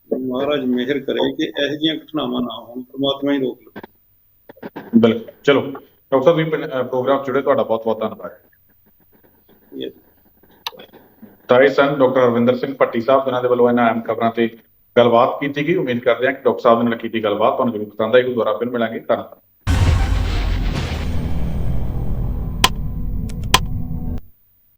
ਮਹਾਰਾਜ ਮਿਹਰ ਕਰੇ ਕਿ ਇਹੋ ਜਿਹੀਆਂ ਘਟਨਾਵਾਂ ਨਾ ਹੋਣ ਪ੍ਰਮਾਤਮਾ ਹੀ ਰੋਕ ਲਵੇ। ਬਿਲਕੁਲ। ਚਲੋ ਡਾਕਟਰ ਸਾਹਿਬ ਵੀ ਪ੍ਰੋਗਰਾਮ ਜੁੜੇ ਤੁਹਾਡਾ ਬਹੁਤ ਬਹੁਤ ਧੰਨਵਾਦ ਤਾਰੇ ਸਨ ਡਾਕਟਰ ਹਰਵਿੰਦਰ ਸਿੰਘ ਭੱਟੀ ਸਾਹਿਬ ਜਿਨ੍ਹਾਂ ਦੇ ਵੱਲੋਂ ਇਹਨਾਂ ਅਹਿਮ ਖਬਰਾਂ ਤੇ ਗੱਲਬਾਤ ਕੀਤੀ ਗਈ ਉਮੀਦ ਕਰਦੇ ਹਾਂ ਕਿ ਡਾਕਟਰ ਸਾਹਿਬ ਨਾਲ ਕੀਤੀ ਗੱਲਬਾਤ ਤੁਹਾਨੂੰ ਜ਼ਰੂਰ ਪਸੰਦ ਆਏਗੀ ਦੁਬਾਰਾ ਫਿਰ ਮਿਲਾਂਗੇ। ਧੰਨਵਾਦ।